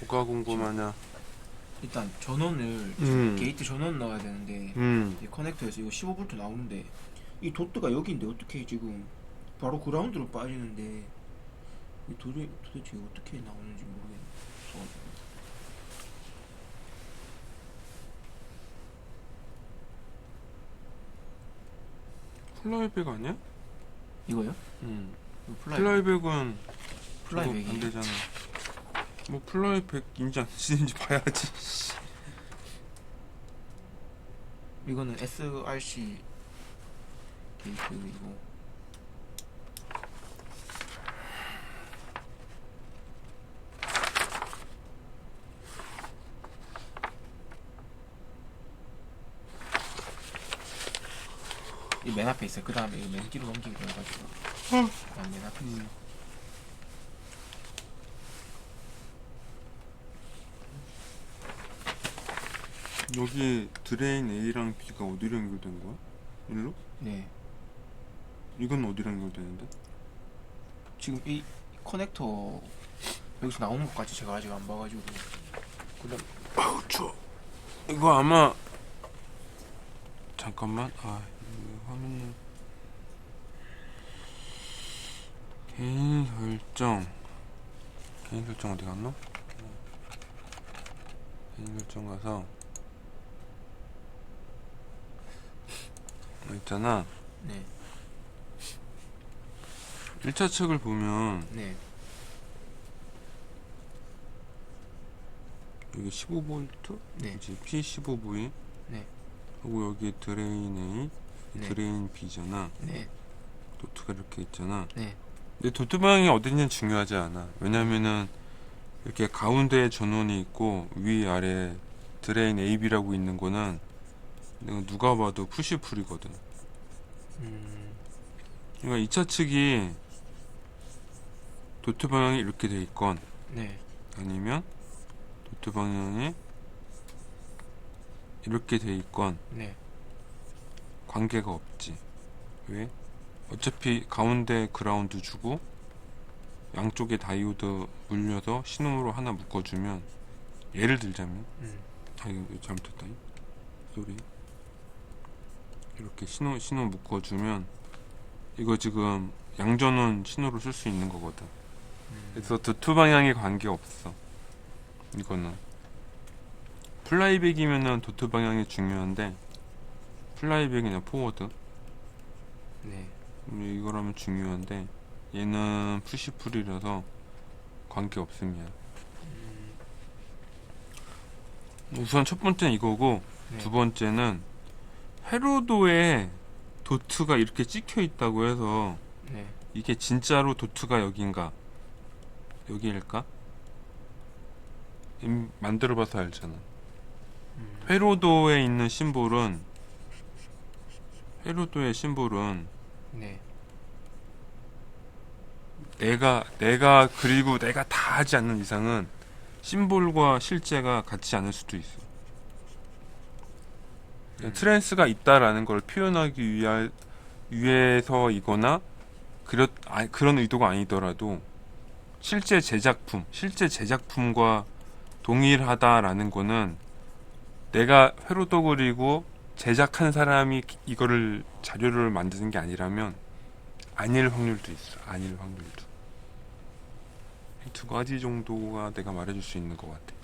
뭐가 궁금하냐? 일단 전원을 음. 게이트 전원 넣어야 되는데 음. 이 커넥터에서 이거 15V 나오는데 이 도트가 여기인데 어떻게 지금 바로 그라운드로 빠지는데 이 도대, 도대체 어떻게 나오는지 모르겠어 플라이백 아니야? 이거요? 음. 이거 플라이 플라이백은 저거 안 플라이백이 되잖아. 뭐 플라이 백인지 안 쓰는지 봐야지. 이거는 SRC 게이트이고 이 맨 앞에 있어요. 그 다음에 이거 맨 뒤로 넘기기로 해가지고 아, 맨 앞에 있어요. 여기 드레인 A랑 B가 어디로 연결된 거야? 일로? 네. 이건 어디로 연결되는데? 지금 이 커넥터 여기서 나오는 것까지 제가 아직 안 봐가지고 그다음 아우 추워. 이거 아마 잠깐만. 아 이거 화면 개인 설정. 개인 설정 어디 갔노? 개인 설정 가서 있잖아. 네. 1차 측을 보면 네. 여기 15V 네. 이제 P15V 네. 하고 여기 드레인 A 네. 드레인 B잖아. 네. 도트가 이렇게 있잖아. 네. 근데 도트 방향이 어디는 중요하지 않아. 왜냐면은 이렇게 가운데에 전원이 있고 위 아래 드레인 AB라고 있는 거는 누가 봐도 푸시풀이거든. 음. 그러니까 2차 측이 도트 방향이 이렇게 돼 있건 네. 아니면 도트 방향이 이렇게 돼 있건 네. 관계가 없지. 왜? 어차피 가운데 그라운드 주고 양쪽에 다이오드 물려서 신호로 하나 묶어주면 예를 들자면 음. 아 이거 이거 잘못했다 소리 이렇게 신호 신호 묶어 주면 이거 지금 양전원 신호로 쓸수 있는 거거든. 음. 그래서 도트 방향에 관계 없어. 이거는 플라이백이면은 도트 방향이 중요한데 플라이백이냐 포워드 네. 음, 이거라면 중요한데 얘는 푸시풀이라서 관계 없음이야. 음. 우선 첫 번째는 이거고 네. 두 번째는 회로도에 도트가 이렇게 찍혀 있다고 해서 네. 이게 진짜로 도트가 여긴가 여기일까? 임- 만들어봐서 알잖아. 음. 회로도에 있는 심볼은 회로도의 심볼은 네. 내가 내가 그리고 내가 다 하지 않는 이상은 심볼과 실제가 같지 않을 수도 있어. 음. 트랜스가 있다라는 걸 표현하기 위하, 위해서이거나 그렇 아, 그런 의도가 아니더라도 실제 제작품, 실제 제작품과 동일하다라는 거는 내가 회로도 그리고 제작한 사람이 이거를 자료를 만드는 게 아니라면 아닐 확률도 있어. 아닐 확률도. 이두 가지 정도가 내가 말해줄 수 있는 것 같아.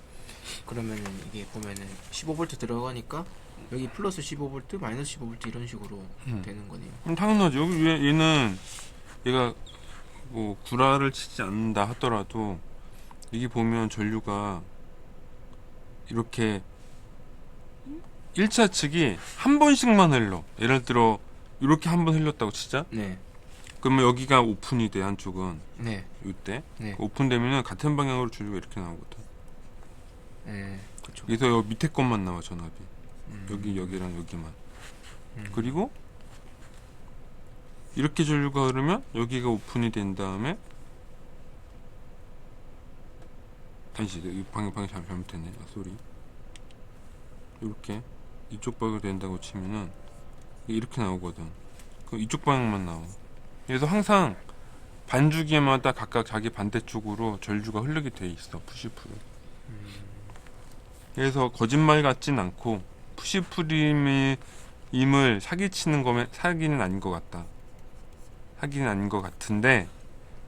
그러면은 이게 보면은 15V 들어가니까 여기 플러스 15V, 마이너스 15V 이런 식으로 음. 되는 거네요. 그럼 당연하지. 여기 얘, 얘는 얘가 뭐 구라를 치지 않는다 하더라도 여기 보면 전류가 이렇게 1차 측이 한 번씩만 흘러. 예를 들어 이렇게 한 번 흘렸다고 치자. 네. 그러면 여기가 오픈이 돼 한쪽은 네. 이때 네. 오픈되면은 같은 방향으로 전류가 이렇게 나오거든. 네. 그렇죠. 여기서 여기 밑에 것만 나와 전압이. 음. 여기 여기랑 여기만. 음. 그리고 이렇게 전류가 흐르면 여기가 오픈이 된 다음에 이 방향 방향 잘 잘못했네 아 쏘리 이렇게 이쪽 방향 된다고 치면은 이렇게 나오거든 그럼 이쪽 방향만 나와 그래서 항상 반주기마다 각각 자기 반대쪽으로 전류가 흐르게 돼 있어 푸시프로 그래서 거짓말 같진 않고 푸시프림이 임을 사기치는 거면 사기는 아닌 것 같다. 사기는 아닌 것 같은데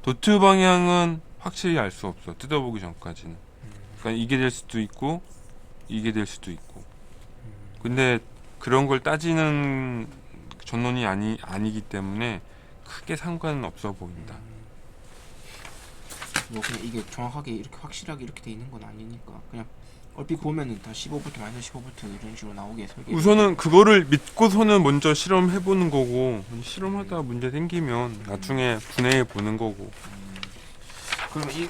도트 방향은 확실히 알 수 없어. 뜯어보기 전까지는. 그러니까 이게 될 수도 있고 이게 될 수도 있고. 근데 그런 걸 따지는 전론이 아니 아니기 때문에 크게 상관은 없어 보인다. 뭐 그냥 이게 정확하게 이렇게 확실하게 이렇게 돼 있는 건 아니니까 그냥 얼핏 보면은 다 15V 마이너스 15V 이런 식으로 나오게 설계. 우선은 그거를 믿고서는 먼저 실험해 보는 거고 실험하다 문제 생기면 나중에 분해해 보는 거고. 그러면 이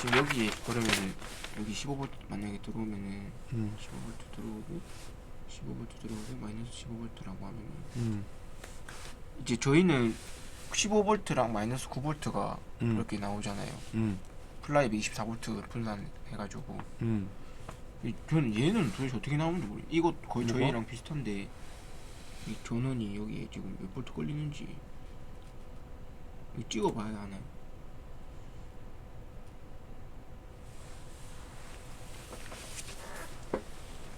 지금 여기에 그러면은 여기 15V 만약에 들어오면은 음, 15V 들어오고 15V 들어오고 마이너스 15V라고 하면은 음, 이제 저희는 15V랑 마이너스 9V가 음, 이렇게 나오잖아요. 음, 플라이브 24V 분산 해가지고 음. 이- 저는 얘는 도대체 어떻게 나오는지 모르. 이거 거의 뭐가? 저희랑 비슷한데 이 전원이 여기에 지금 몇 볼트 걸리는지 이거 찍어봐야 하나요?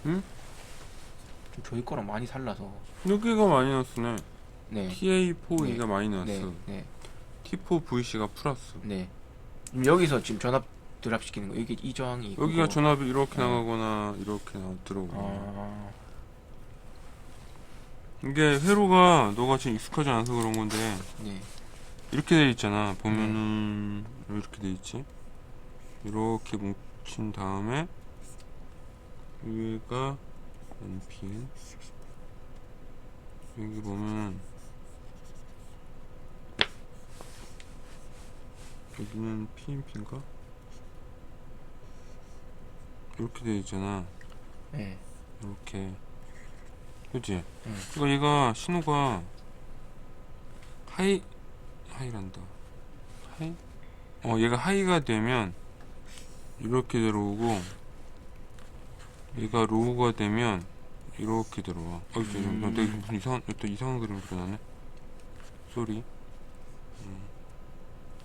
응? 좀 저희 거랑 많이 달라서 여기가 마이너스네. 네. TA4E가 네. 마이너스. 네, 네, T4VC가 플러스. 네. 지금 여기서 지금 전압 드랍 시키는 거 여기 이 저항이 여기가 그거- 전압이 이렇게 네. 나가거나 이렇게 나 들어오고. 아, 이게 회로가 너가 지금 익숙하지 않아서 그런 건데 네, 이렇게 돼 있잖아. 보면은 이렇게 돼 있지. 이렇게 뭉친 다음에 위가 NPN 여기 보면 여기는 PNP인가? 이렇게 돼 있잖아. 네, 이렇게 그지? 응. 그러니까 얘가 신호가 하이 하이란다 하이 어 얘가 하이가 되면 이렇게 들어오고 얘가 로우가 되면 이렇게 들어와 어 음. 음. 내가 무슨 이상한 또 이상한 그림 그려놨네 쏘리 음.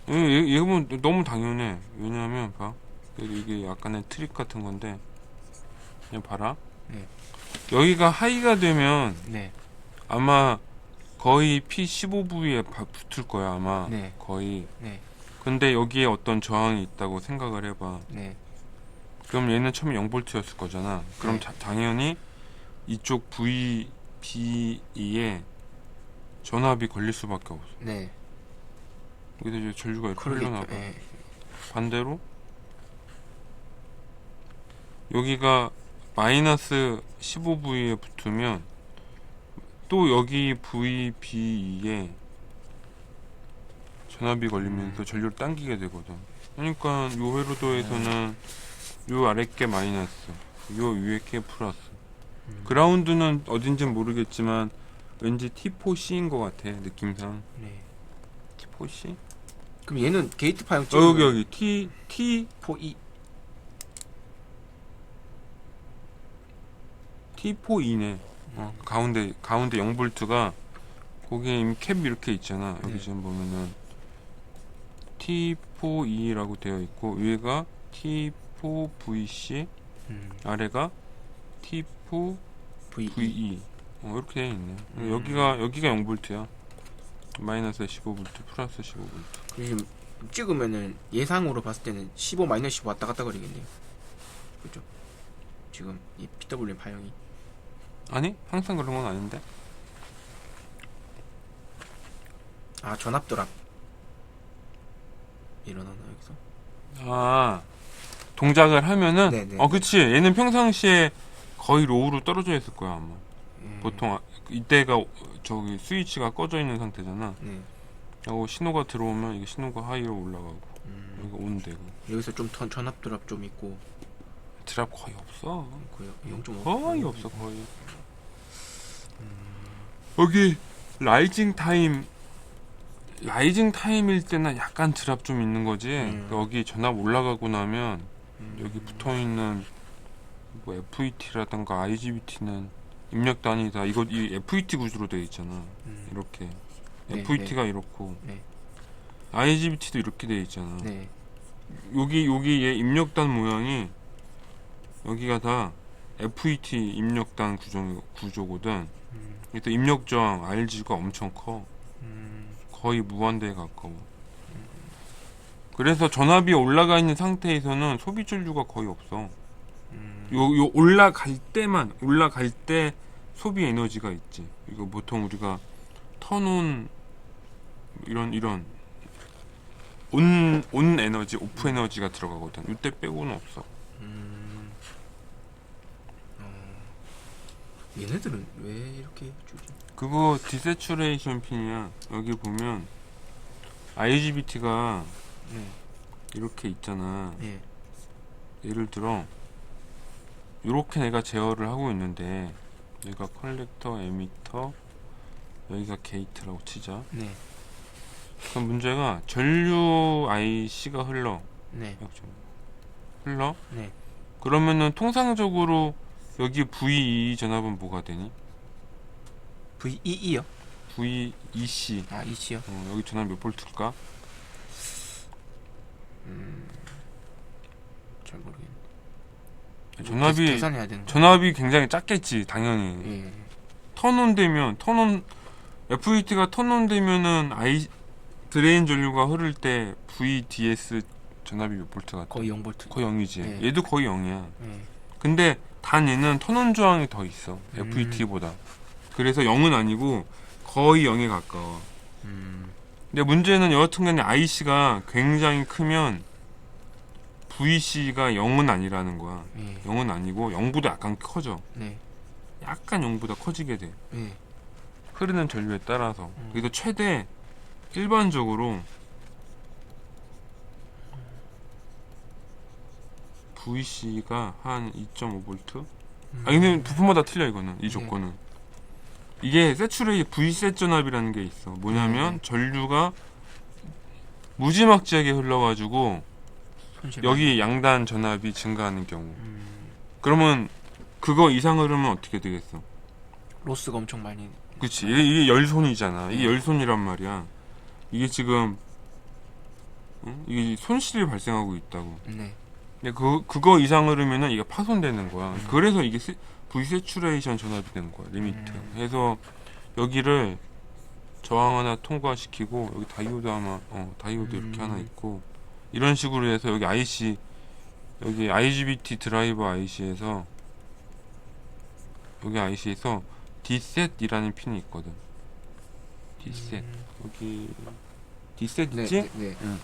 얘, 얘, 얘 보면 너무 당연해. 왜냐하면 봐. 이게 약간의 트릭 같은 건데. 그냥 봐라. 네. 여기가 하이가 되면 네, 아마 거의 P15부에 붙을 거야 아마. 네. 거의. 네, 근데 여기에 어떤 저항이 있다고 생각을 해봐. 네, 그럼 얘는 처음에 0볼트였을 거잖아. 그럼 네. 자- 당연히 이쪽 VB에 전압이 걸릴 수밖에 없어. 네. 여기서 이제 전류가 이렇게. 흘러나가 네. 반대로 여기가 마이너스 15V에 붙으면 또 여기 VB에 전압이 걸리면서 음. 전류를 당기게 되거든. 그러니까 요 회로도에서는 요 아래 게 마이너스, 요 위에 게 플러스. 음. 그라운드는 어딘진 모르겠지만 왠지 T4C인 것 같아 느낌상. 네. T4C? 그럼 얘는 게이트 파형 어, 찍으면 여기 여기 T T 포이 T4E네. 어, 가운데 가운데 0볼트가 거기에 이미 캡 이렇게 있잖아. 여기 네. 지금 보면은 T4E라고 되어 있고 위에가 T4VC, 음, 아래가 T4VE. VE 어, 이렇게 되어 있네. 음. 여기가 여기가 0볼트야. 마이너스 15볼트, 플러스 15볼트. 지금 찍으면은 예상으로 봤을 때는 15 마이너스 15 왔다 갔다 거리겠네요. 그죠? 지금 이 PWM 파형이 아니 항상 그런 건 아닌데. 아 전압 드랍 일어나나 여기서? 아 동작을 하면은 네네. 어 그치 얘는 평상시에 거의 로우로 떨어져 있을 거야 아마 음, 보통 아- 이때가 어, 저기 스위치가 꺼져 있는 상태잖아. 네. 하고 신호가 들어오면 이게 신호가 하이로 올라가고 음, 여기가 온되고. 여기서 좀 턴, 전압 드랍 좀 있고. 드랍 거의 없어. 거의 0.5 거의 없어 거의. 여기 라이징 타임 라이징 타임일 때는 약간 드랍 좀 있는 거지. 음. 여기 전압 올라가고 나면 음, 여기 붙어 있는 뭐 FET라던가 IGBT는 입력 단위다. 이거 이 FET 구조로 되어 있잖아. 음, 이렇게 네, FET가 이렇고 네. IGBT도 이렇게 되어 있잖아. 네. 여기 여기 얘 입력단 모양이 여기가 다 FET 입력단 구조 구조거든. 음, 그래서 입력 저항 RG가 엄청 커. 음, 거의 무한대에 가까워. 그래서 전압이 올라가 있는 상태에서는 소비 전류가 거의 없어. 음, 요, 요 올라갈 때만 올라갈 때 소비 에너지가 있지. 이거 보통 우리가 턴온 이런 이런 온, 온 에너지, 오프 에너지가 들어가거든. 이때 빼고는 없어. 음. 어, 얘네들은 왜 이렇게 주지? 그거 디세츄레이션 핀이야. 여기 보면 IGBT가 네, 이렇게 있잖아. 네, 예를 들어 이렇게 내가 제어를 하고 있는데 여기가 컬렉터, 에미터, 여기가 게이트라고 치자. 네, 그럼 문제가 전류 IC가 흘러. 네, 흘러? 네. 그러면은 통상적으로 여기 VE 전압은 뭐가 되니? VEE요? VEC. 아, EC요? 어, 여기 전압 몇 볼트일까? 음, 잘 모르겠네. 전압이 계산해야 되는 거. 전압이 굉장히 작겠지, 당연히. 예, 턴온 되면 턴온 FET가 턴온 되면은 I 드레인 전류가 흐를 때 VDS 전압이 몇 볼트 같아? 거의 0 볼트. 거의 0이지. 예. 얘도 거의 0이야. 예, 근데 단 얘는 턴온 저항이 더 있어. 음. FET보다. 그래서 0은 아니고 거의 0에 가까워. 음, 근데 문제는 여하튼간에 IC가 굉장히 크면 VC가 0은 아니라는 거야. 예, 0은 아니고 0보다 약간 커져. 네, 약간 0보다 커지게 돼. 예, 흐르는 전류에 따라서 음. 그래서 최대 일반적으로 VC가 한 2.5V? 음. 아 근데 부품마다 틀려 이거는 이 네. 조건은 이게 세츄레이 V셋 전압이라는 게 있어 뭐냐면 네. 전류가 무지막지하게 흘러가지고 손실 여기 양단 전압이 증가하는 경우 음, 그러면 그거 이상 흐르면 어떻게 되겠어? 로스가 엄청 많이. 그치 이게, 이게 열손이잖아 이게 네. 열손이란 말이야 이게 지금 응? 이게 손실이 발생하고 있다고 네, 근데 그, 그거 이상 흐르면은 이게 파손되는 거야 음. 그래서 이게 세, V세츄레이션 전압이 되는 거야 리미트 음. 그래서 여기를 저항 하나 통과시키고 여기 다이오드 아마 어 다이오드 이렇게 음. 하나 있고 이런 식으로 해서 여기 IC 여기 IGBT 드라이버 IC에서 여기 IC에서 D셋이라는 핀이 있거든 D셋 음, 여기 D셋 네, 있지? 네, 네. 응.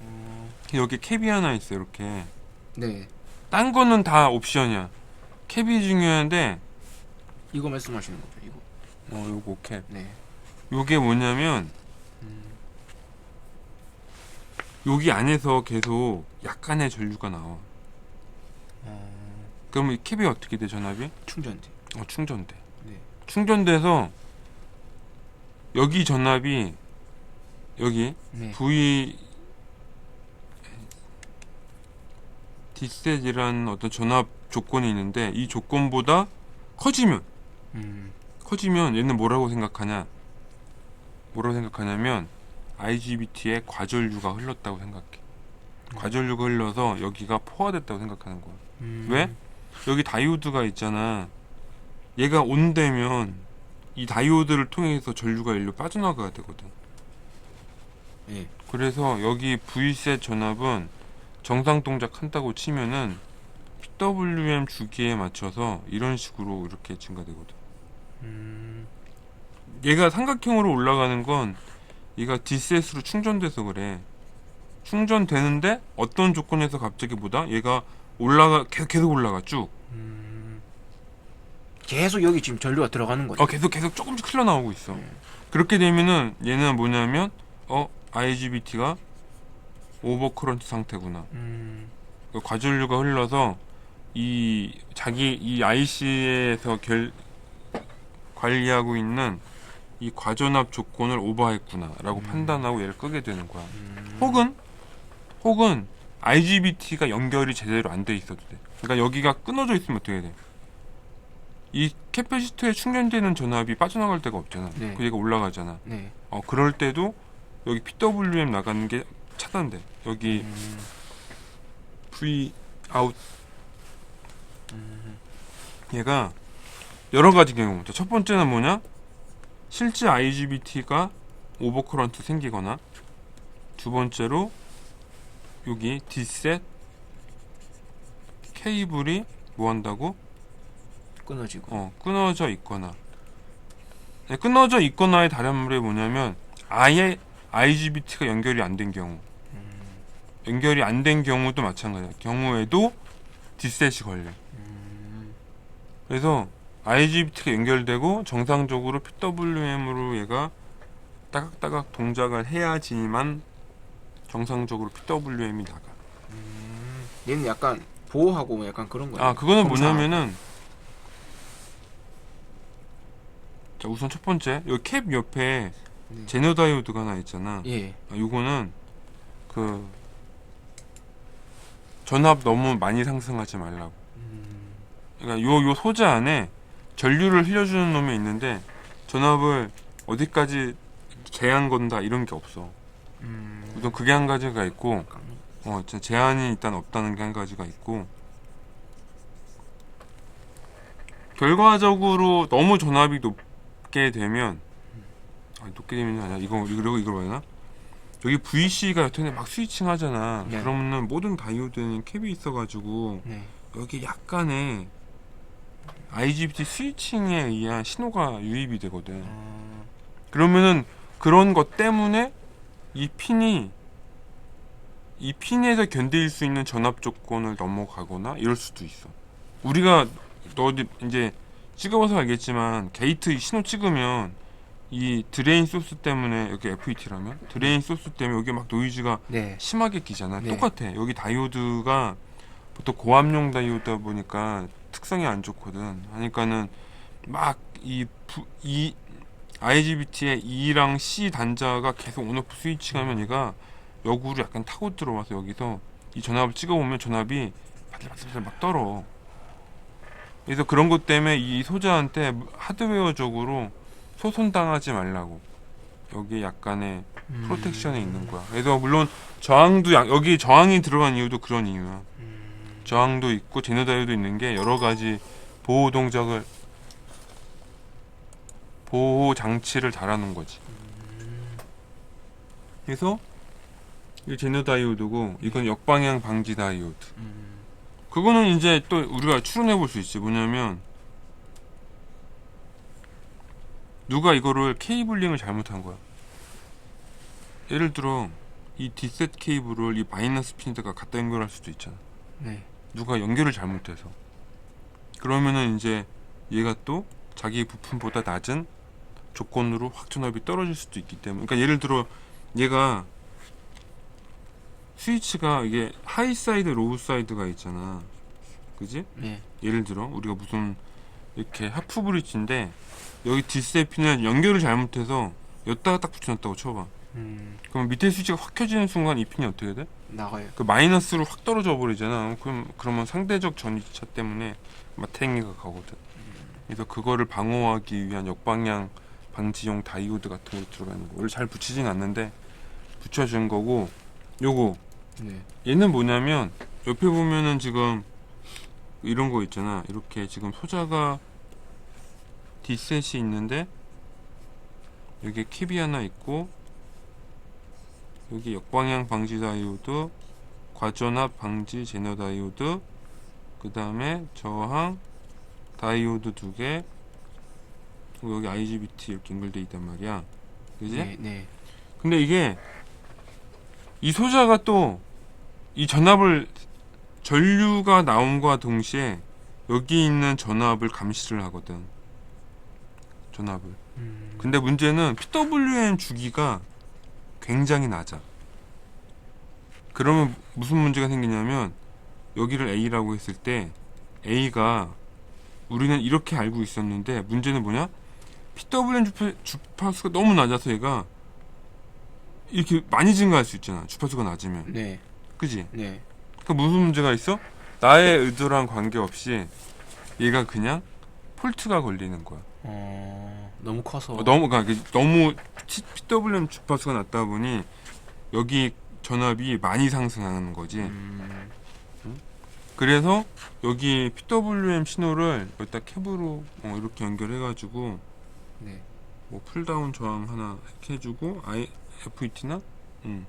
어, 여기 캡이 하나 있어 이렇게 네, 딴 거는 다 옵션이야 캡이 중요한데 이거 말씀하시는 거죠, 이거. 어 요거 캡 네. 요게 뭐냐면 음, 여기 안에서 계속 약간의 전류가 나와 어, 그러면 이 캡이 어떻게 돼 전압이? 충전돼. 어 충전돼 네. 충전돼서 여기 전압이 여기 네. V D셋이라는 어떤 전압 조건이 있는데 이 조건보다 커지면 음, 커지면 얘는 뭐라고 생각하냐 뭐라고 생각하냐면 IGBT에 과전류가 흘렀다고 생각해 과전류가 흘러서 여기가 포화됐다고 생각하는 거야 음, 왜? 여기 다이오드가 있잖아 얘가 온되면 이 다이오드를 통해서 전류가 일로 빠져나가야 되거든 예. 그래서 여기 V셋 전압은 정상 동작 한다고 치면은 PWM 주기에 맞춰서 이런 식으로 이렇게 증가되거든. 음, 얘가 삼각형으로 올라가는 건 얘가 D셋으로 충전돼서 그래. 충전되는데 어떤 조건에서 갑자기 보다 얘가 올라가 계속 계속 올라가 쭉. 음, 계속 여기 지금 전류가 들어가는 거죠. 어 계속 계속 조금씩 흘러나오고 있어. 음. 그렇게 되면은 얘는 뭐냐면 어 IGBT가 오버커런트 상태구나. 음, 그 과전류가 흘러서 이 자기 이 IC에서 결 관리하고 있는 이 과전압 조건을 오버했구나라고 음. 판단하고 얘를 끄게 되는 거야. 음, 혹은 혹은 IGBT가 연결이 제대로 안 돼 있어도 돼. 그러니까 여기가 끊어져 있으면 어떻게 돼? 이 캐패시터에 충전되는 전압이 빠져나갈 데가 없잖아. 네. 그 얘가 올라가잖아. 네. 어 그럴 때도 여기 PWM 나가는 게 차단돼. 여기 음, V 아웃 음, 얘가 여러 가지 경우. 자, 첫 번째는 뭐냐? 실제 IGBT가 오버커런트 생기거나 두 번째로 여기 D셋 케이블이 뭐 한다고? 끊어지고. 어, 끊어져 있거나. 네, 끊어져 있거나의 다른 말이 뭐냐면 아예 IGBT가 연결이 안 된 경우. 음, 연결이 안 된 경우도 마찬가지야. 경우에도 D셋이 걸려. 음, 그래서 IGBT가 연결되고 정상적으로 PWM으로 얘가 따각따각 동작을 해야지만 정상적으로 PWM이 나가. 음. 얘는 약간 보호하고 뭐 약간 그런 거예요. 아 그거는 검사하고. 뭐냐면은 자 우선 첫 번째 여기 캡 옆에 네. 제너 다이오드가 하나 있잖아. 예. 아, 요거는 그 전압 너무 많이 상승하지 말라고. 음, 그러니까 요, 요 소재 안에 전류를 흘려주는 놈이 있는데 전압을 어디까지 제한 건다 이런 게 없어. 음, 우선 그게 한 가지가 있고, 약간, 어, 진짜 제한이 일단 없다는 게 한 가지가 있고, 결과적으로 너무 전압이 높게 되면, 아, 높게 되면 아니야. 이거, 이거, 이거 뭐야? 여기 VC가 여튼에 막 스위칭 하잖아. 네. 그러면은 모든 다이오드는 캡이 있어가지고, 네. 여기 약간의 IGBT 스위칭에 의한 신호가 유입이 되거든. 어, 그러면은 그런 것 때문에 이 핀이 이 핀에서 견딜 수 있는 전압 조건을 넘어가거나 이럴 수도 있어. 우리가 너 이제 찍어봐서 알겠지만 게이트 신호 찍으면 이 드레인 소스 때문에 여기 FET라면 드레인 소스 때문에 여기 막 노이즈가 네. 심하게 끼잖아. 네. 똑같아. 여기 다이오드가 보통 고압용 다이오드다 보니까 특성이 안 좋거든. 하니까는 막이이 IGBT의 E랑 C 단자가 계속 온오프 스위칭하면 얘가 역으로 약간 타고 들어와서 여기서 이 전압을 찍어보면 전압이 바들바들 막 떨어. 그래서 그런 것 때문에 이 소자한테 하드웨어적으로 소손당하지 말라고. 여기 약간의 음, 프로텍션이 있는 거야. 그래서 물론 저항도 양- 여기 저항이 들어간 이유도 그런 이유야. 음, 저항도 있고 제너다이도 있는 게 여러 가지 보호 동작을 보호 장치를 달아놓은 거지. 음, 그래서 이 제너 다이오드고 이건 역방향 방지 다이오드. 음, 그거는 이제 또 우리가 추론해 볼 수 있지. 뭐냐면 누가 이거를 케이블링을 잘못한 거야. 예를 들어 이 D셋 케이블을 이 마이너스 핀에다가 갖다 연결할 수도 있잖아. 네. 누가 연결을 잘못해서. 그러면은 이제 얘가 또 자기 부품보다 낮은 조건으로 확 전압이 떨어질 수도 있기 때문에 그러니까 예를 들어 얘가 스위치가 이게 하이 사이드 로우 사이드가 있잖아. 그지? 네. 예를 들어 우리가 무슨 이렇게 하프 브릿지인데 여기 핀을 연결을 잘못해서 여기다가 딱 붙여놨다고 쳐봐 음, 그럼 밑에 스위치가 확 켜지는 순간 이 핀이 어떻게 돼? 나가요. 그 마이너스로 확 떨어져 버리잖아. 그럼 그러면 상대적 전위차 때문에 마탱이가 가거든. 그래서 그거를 방어하기 위한 역방향 방지용 다이오드 같은 거 들어가는 거. 원래 잘 붙이진 않는데 붙여준 거고. 요거 네. 얘는 뭐냐면 옆에 보면은 지금 이런 거 있잖아. 이렇게 지금 소자가 D셋이 있는데 여기 캡이 하나 있고 여기 역방향 방지 다이오드, 과전압 방지 제너 다이오드, 그 다음에 저항 다이오드 두 개, 그리고 여기 IGBT 이렇게 연결돼 있단 말이야. 그지? 네. 네. 근데 이게 이 소자가 또 이 전압을 전류가 나온과 동시에 여기 있는 전압을 감시를 하거든. 전압을. 음, 근데 문제는 PWM 주기가 굉장히 낮아. 그러면 무슨 문제가 생기냐면 여기를 A라고 했을 때 A가 우리는 이렇게 알고 있었는데 문제는 뭐냐? PWM 주파, 주파수가 너무 낮아서 얘가 이렇게 많이 증가할 수 있잖아. 주파수가 낮으면. 네. 그지? 네. 그 무슨 문제가 있어? 나의 의도랑 관계없이 얘가 그냥 폴트가 걸리는 거야. 어, 너무 커서. 어, 너무 그러니까 너무 PWM 주파수가 낮다 보니 여기 전압이 많이 상승하는 거지. 음. 그래서 여기 PWM 신호를 여기다 캡으로 어, 이렇게 연결해가지고 네. 뭐 풀다운 저항 하나 해주고 I, FET나 음,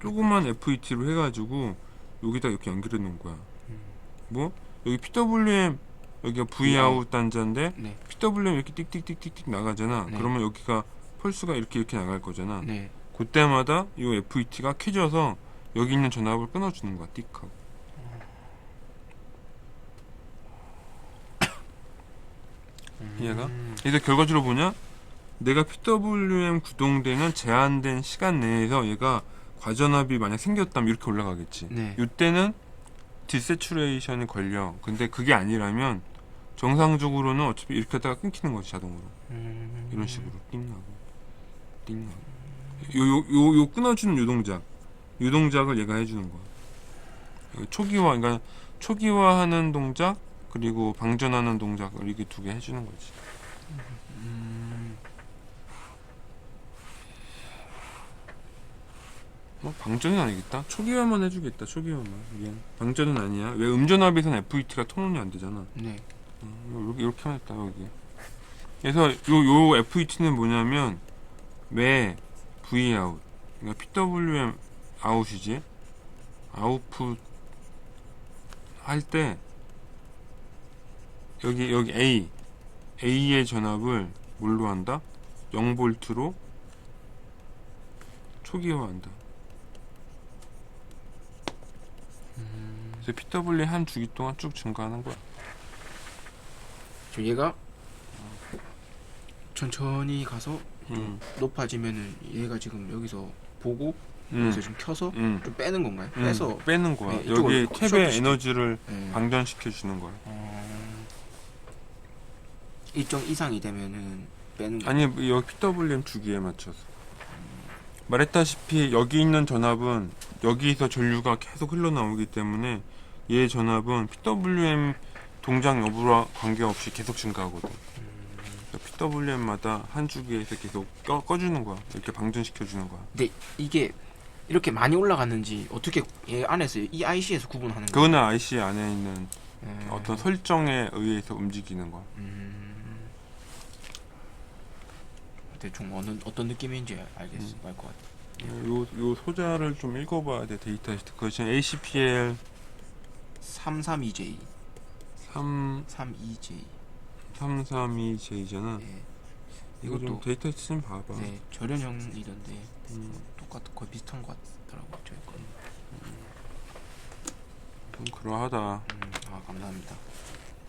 조그만 FET로 해가지고 여기다 이렇게 연결해 놓은 거야. 음. 뭐 여기 PWM 여기가 V 아웃 단자인데 네. PWM 이렇게 띡띡띡띡띡 나가잖아. 네. 그러면 여기가 펄스가 이렇게 이렇게 나갈 거잖아. 네. 그때마다 이 FET가 켜져서 여기 있는 전압을 끊어주는 거야. 띡 하고. 이해가? 음. 그래서 결과적으로 보냐? 내가 PWM 구동되는 제한된 시간 내에서 얘가 과전압이 만약 생겼다면 이렇게 올라가겠지. 네. 이때는 디세츄레이션이 걸려. 근데 그게 아니라면 정상적으로는 어차피 이렇게 하다가 끊기는 거지 자동으로. 음. 이런 식으로 띵 나고 띵 나고. 요요 요 요 끊어주는 요 동작. 요 동작을 얘가 해주는 거야. 요 초기화 그러니까 초기화하는 동작 그리고 방전하는 동작을 이렇게 두 개 해주는 거지. 음. 뭐 방전은 아니겠다. 초기화만 해주겠다. 초기화만. 미안. 방전은 아니야. 왜 음전압에서는 FET가 통론이 안 되잖아. 네. 어, 이렇게 이렇게만 했다 여기. 그래서 요 요 FET는 뭐냐면 왜 V 아웃, 그러니까 PWM 아웃이지. 아웃풋 할 때 여기 여기 A A의 전압을 뭘로 한다? 0볼트로 초기화한다. 그래서 PWM 한 주기 동안 쭉 증가하는 거야. 저 얘가 천천히 가서 음. 높아지면은 얘가 지금 여기서 보고 음. 여기서 좀 켜서 음. 좀 빼는 건가요? 음, 빼서 빼는 거야. 네, 이쪽으로 여기 탭의. 에너지를 네. 방전시켜 주는 거야. 어... 일정 이상이 되면은 빼는 거. 아니 여기 PWM 주기에 맞춰서 말했다시피 여기 있는 전압은 여기서 전류가 계속 흘러나오기 때문에 얘 전압은 PWM 동작 여부와 관계없이 계속 증가하거든. PWM마다 한 주기에서 계속 꺼, 꺼주는 거야. 이렇게 방전시켜 주는 거야. 근데 이게 이렇게 많이 올라갔는지 어떻게 얘 안에서 이 IC에서 구분하는 거예요? 그거는 IC 안에 있는 음. 어떤 설정에 의해서 움직이는 거야. 음... 대충 어느 어떤 느낌인지 알겠어, 알것 같아. 요, 요 소자를 좀 읽어봐야 돼 데이터 시트 그것이 ACPL 332J, 3 32J. 332J잖아 예. 이거 좀 이것도 데이터 좀 봐봐 네 절연형이던데 음, 똑같 거의 비슷한 것 같더라고 저희 거. 좀 그러하다 음, 아 감사합니다.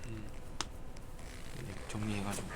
네, 정리해가지고